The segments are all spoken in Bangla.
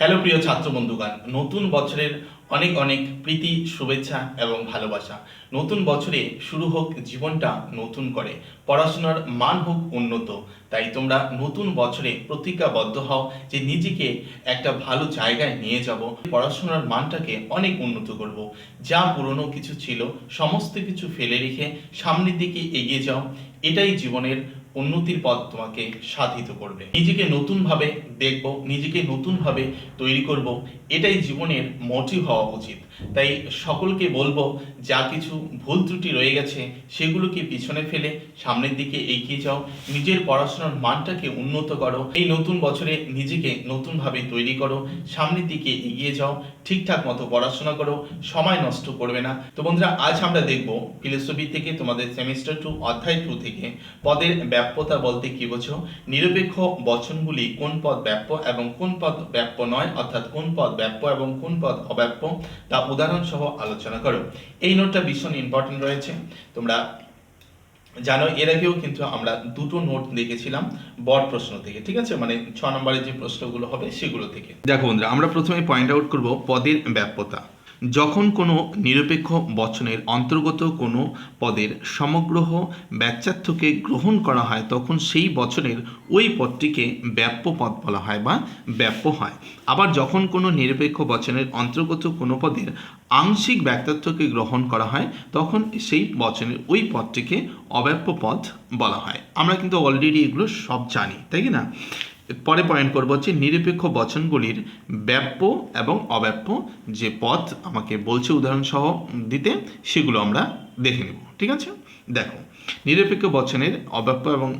হ্যালো প্রিয় ছাত্র বন্ধুগণ নতুন বছরের অনেক অনেক প্রীতি, শুভেচ্ছা এবং ভালোবাসা। নতুন বছরে শুরু হোক জীবনটা নতুন করে, পড়াশোনার মান হোক উন্নত। তাই তোমরা নতুন বছরে প্রতিজ্ঞাবদ্ধ হও যে নিজেকে একটা ভালো জায়গায় নিয়ে যাব, পড়াশোনার মানটাকে অনেক উন্নত করব। যা পুরনো কিছু ছিল, সমস্ত কিছু ফেলে রেখে সামনের দিকে এগিয়ে যাও। এটাই জীবনের উন্নতির পথ তোমাকে সাধিত করবে। নিজেকে নতুনভাবে দেখব, নিজেকে নতুনভাবে তৈরি করব, এটাই জীবনের মোটিভ হওয়া উচিত। তাই সকলকে বলব, যা কিছু ভুল ত্রুটি রয়ে গেছে, সেগুলোকে পিছনে ফেলে সামনের দিকে এগিয়ে যাও। নিজের পড়াশোনার মানটাকে উন্নত করো। এই নতুন বছরে নিজেকে নতুনভাবে তৈরি করো। সামনের দিকে এগিয়ে যাও। ঠিকঠাক মতো পড়াশোনা করো। সময় নষ্ট করবে না। তো বন্ধুরা, আজ আমরা দেখব ফিলোসফি থেকে, তোমাদের সেমিস্টার টু অধ্যায় টু থেকে, পদের ব্যাপ্যতা বলতে কি বোঝো? নিরপেক্ষ বচনগুলি কোন পদ ব্যাপ্য এবং কোন পদ ব্যাপ্য নয়? অর্থাৎ কোন পদ ব্যাপ্য এবং কোন পদ অব্যাপ্য? তা উদাহরণ সহ আলোচনা করো। এই নোটটা ভীষণ ইম্পর্টেন্ট রয়েছে। তোমরা জানো, এর আগেও কিন্তু আমরা দুটো নোট দেখেছিলাম বড় প্রশ্ন থেকে, ঠিক আছে? মানে ছ নম্বরের যে প্রশ্নগুলো হবে সেগুলো থেকে। দেখো বন্ধুরা, আমরা প্রথমে পয়েন্ট আউট করব পদের ব্যাপ্যতা। যখন কোনো নিরপেক্ষ বচনের অন্তর্গত কোনো পদের সমগ্রহ ব্যাচ্যার্থকে গ্রহণ করা হয়, তখন সেই বচনের ওই পদটিকে ব্যাপ্য পদ বলা হয় বা ব্যাপ্য হয়। আবার যখন কোনো নিরপেক্ষ বচনের অন্তর্গত কোনো পদের আংশিক ব্যাক্তার্থকে গ্রহণ করা হয়, তখন সেই বচনের ওই পদটিকে অব্যাপ্য পদ বলা হয়। আমরা কিন্তু অলরেডি এগুলো সব জানি, তাই কি না? পরে পয়েন্ট করব হচ্ছে নিরপেক্ষ বচনগুলির ব্যাপ্য এবং অব্যাপ্য যে পথ আমাকে বলছে উদাহরণসহ দিতে, সেগুলো আমরা দেখে নেব। ঠিক আছে? দেখো, নিরপেক্ষ বচনের অব্যাপ্য এবং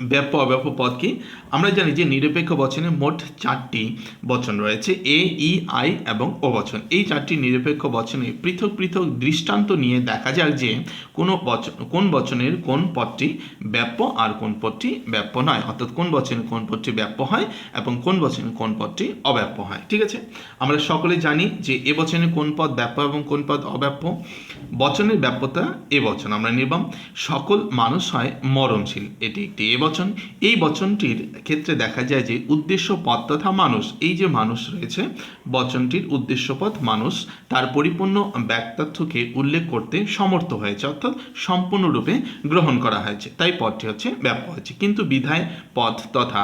ব্যাপ্য অব্যাপ্য কি? আমরা জানি যে নিরপেক্ষ বচনে মোট চারটি বচন রয়েছে, এ, ই, আই এবং ও বচন। এই চারটি নিরপেক্ষ বচনে পৃথক পৃথক দৃষ্টান্ত নিয়ে দেখা যাক যে কোনো বচন কোন বচনের কোন পদটি ব্যাপ্য আর কোন পদটি ব্যাপ্য নয়। অর্থাৎ কোন বচনে কোন পদটি ব্যাপ্য হয় এবং কোন বচনে কোন পদটি অব্যাপ্য হয়। ঠিক আছে? আমরা সকলে জানি যে এ বচনে কোন পদ ব্যাপ্য এবং কোন পদ অব্যাপ্য। বচনের ব্যাপ্যতা এ বচন। আমরা নির্বাম সকল মানুষ হয় মরণশীল। এটি একটি এ বচন এই বচনটির ক্ষেত্রে দেখা যায় যে উদ্দেশ্য পদ তথা মানুষ, এই যে মানুষ রয়েছে, বচনটির উদ্দেশ্য পদ মানুষ, তার পরিপূর্ণ ব্যক্তার্থকে উল্লেখ করতে সমর্থ হয়েছে, অর্থাৎ সম্পূর্ণরূপে গ্রহণ করা হয়েছে। তাই পদটি হচ্ছে ব্যাপক হয়েছে। কিন্তু বিধায় পদ তথা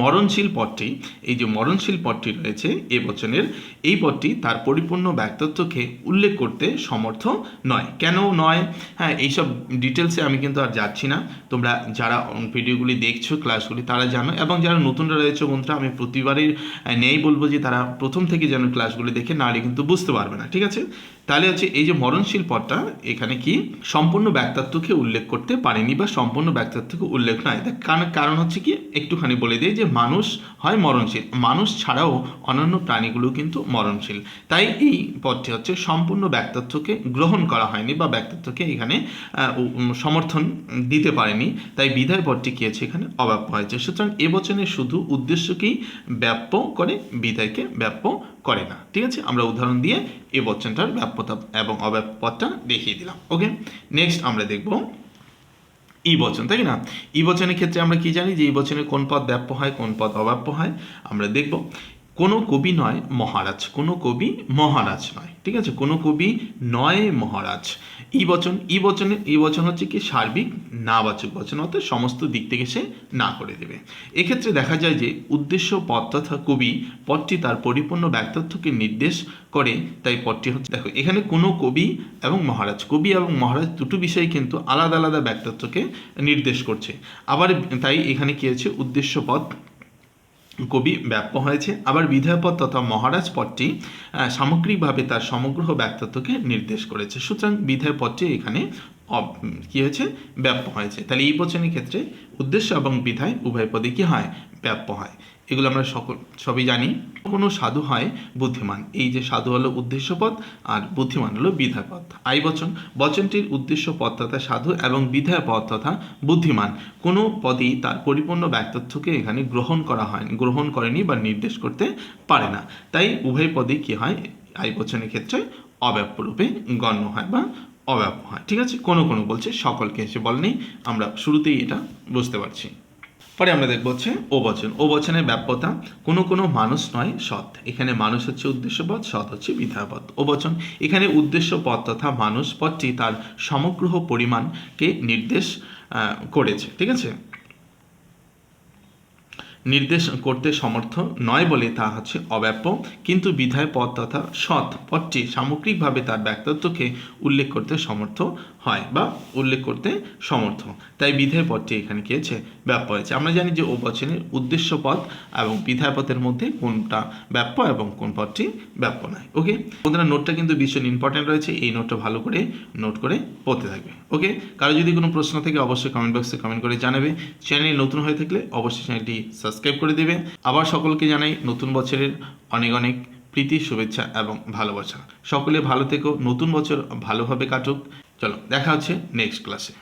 মরণশীল পদটি এই যে মরণশীল পদটি রয়েছে, এ বচনের এই পদটি তার পরিপূর্ণ ব্যক্তিত্বকে উল্লেখ করতে সমর্থ নয়। কেন নয়? হ্যাঁ এইসব ডিটেলসে আমি কিন্তু আর যাচ্ছি না। তোমরা যারা ভিডিওগুলি দেখছ ক্লাসগুলি তারা জানো। এবং যারা নতুনরা রয়েছে বন্ধুরা, আমি প্রতিবারই নেই বলব যে তারা প্রথম থেকে যেন ক্লাসগুলি দেখে নাহলে কিন্তু বুঝতে পারবে না, ঠিক আছে? তাহলে হচ্ছে এই যে মরণশীল পদটা, এখানে কি সম্পূর্ণ ব্যক্তিত্বকে উল্লেখ করতে পারেনি বা সম্পূর্ণ ব্যক্তিত্বকে উল্লেখ নয় কারণ কারণ হচ্ছে কি, একটুখানি বলে দিই যে মানুষ হয় মরণশীল। মানুষ ছাড়াও অন্যান্য প্রাণীগুলো কিন্তু মরণশীল। তাই এই পদটি হচ্ছে সম্পূর্ণ ব্যক্তিত্বকে গ্রহণ করা হয়নি বা ব্যক্তিত্বকে এখানে সমর্থন দিতে পারেনি। তাই বিধায় পদটি কি আছে? এখানে অব্যাপ্য হয়েছে। সুতরাং এবচনে শুধু উদ্দেশ্যকেই ব্যাপ্য করে, বিধায়কে ব্যাপ্য করে না। ঠিক আছে? আমরা উদাহরণ দিয়ে এ বচনটার ব্যাপ্যতা এবং অব্যাপ্যতা দেখিয়ে দিলাম। ওকে? নেক্সট আমরা দেখব ই বচন, তাই না? ই বচনের ক্ষেত্রে আমরা কি জানি যে এই বচনে কোন পদ ব্যাপ্য হয়, কোন পদ অব্যাপ্য হয়? আমরা দেখব কোনো কবি নয় মহারাজ, কোনো কবি মহারাজ নয়, ঠিক আছে? কোনো কবি নয় মহারাজ। ই বচন, ই বচনে, ই বচন হচ্ছে কি সার্বিক, নাবাচক বচন, অর্থাৎ সমস্ত দিক থেকে সে না করে দেবে। এক্ষেত্রে দেখা যায় যে উদ্দেশ্য পদ তথা কবি পদটি তার পরিপূর্ণ ব্যক্তিত্বকে নির্দেশ করে, তাই পদটি হচ্ছে, দেখো, এখানে কোনো কবি এবং মহারাজ, কবি এবং মহারাজ দুটো বিষয় কিন্তু আলাদা আলাদা ব্যক্তিত্বকে নির্দেশ করছে। আবার তাই এখানে কি হচ্ছে উদ্দেশ্য পদ কবি ব্যাপ্য হয়েছে। আবার বিধায়পদ তথা মহারাজ পদটি সামগ্রিকভাবে তার সমগ্র ব্যক্তিত্বকে নির্দেশ করেছে। সুতরাং বিধায় পদটি এখানে কি হয়েছে? ব্যাপ্য হয়েছে। তাহলে এই বচনের ক্ষেত্রে উদ্দেশ্য এবং বিধায় উভয় পদে কি হয়? ব্যাপ্য হয়। এগুলো আমরা সকল, সবই জানি। কোনো সাধু হয় বুদ্ধিমান। এই যে সাধু হলো উদ্দেশ্য পদ আর বুদ্ধিমান হলো বিধায় পদ আই বচন, বচনটির উদ্দেশ্য পদ তথা সাধু এবং বিধায় পদ তথা বুদ্ধিমান। কোনো পদই তার পরিপূর্ণ ব্যক্তিত্বকে এখানে গ্রহণ করা হয়নি গ্রহণ করেনি বা নির্দেশ করতে পারে না। তাই উভয় পদই কি হয়? আই বচনের ক্ষেত্রে অব্যাপ্য রূপে গণ্য হয় বা অব্যাপ্য হয়, ঠিক আছে? কোনো কোনো বলছে, সকলকে এসে বলেনি আমরা শুরুতেই এটা বুঝতে পারছি। পরে আমরা দেখব হচ্ছে ও বচন ও বচনের ব্যাপ্যতা, কোনো কোনো মানুষ নয় সৎ। এখানে মানুষ হচ্ছে উদ্দেশ্যপদ সৎ হচ্ছে বিধায়পদ বচন এখানে উদ্দেশ্য পদ তথা মানুষ পথটি তার সমগ্র পরিমাণকে নির্দেশ করেছে, ঠিক আছে? নির্দেশ করতে সমর্থ নয় বলে তা হচ্ছে অব্যাপ্য। কিন্তু বিধায় পদ তথা সৎ পদটি সামগ্রিকভাবে তার ব্যক্তিত্বকে উল্লেখ করতে সমর্থ হয় বা উল্লেখ করতে সমর্থ। তাই বিধায় পদটি এখানে কি হয়েছে? ব্যাপ্য হয়েছে। আমরা জানি যে ও বচনের উদ্দেশ্য পদ এবং বিধায় পদের মধ্যে কোনটা ব্যাপ্য এবং কোন পদটি ব্যাপ্য নয়। ওকে বন্ধুরা নোটটা কিন্তু ভীষণ ইম্পর্টেন্ট রয়েছে। এই নোটটা ভালো করে নোট করে পড়তে থাকবে। ওকে কারও যদি কোনো প্রশ্ন থাকে, অবশ্যই কমেন্ট বক্সে কমেন্ট করে জানাবে। চ্যানেল নতুন হয়ে থাকলে অবশ্যই চ্যানেলটি সাবস্ক্রাইব করে দেবে আবার সকলকে জানাই নতুন বছরের অনেক অনেক প্রীতি, শুভেচ্ছা এবং ভালোবাসা। সকলে ভালো থেকো, নতুন বছর ভালোভাবে কাটুক। চলো, দেখা হচ্ছে নেক্সট ক্লাসে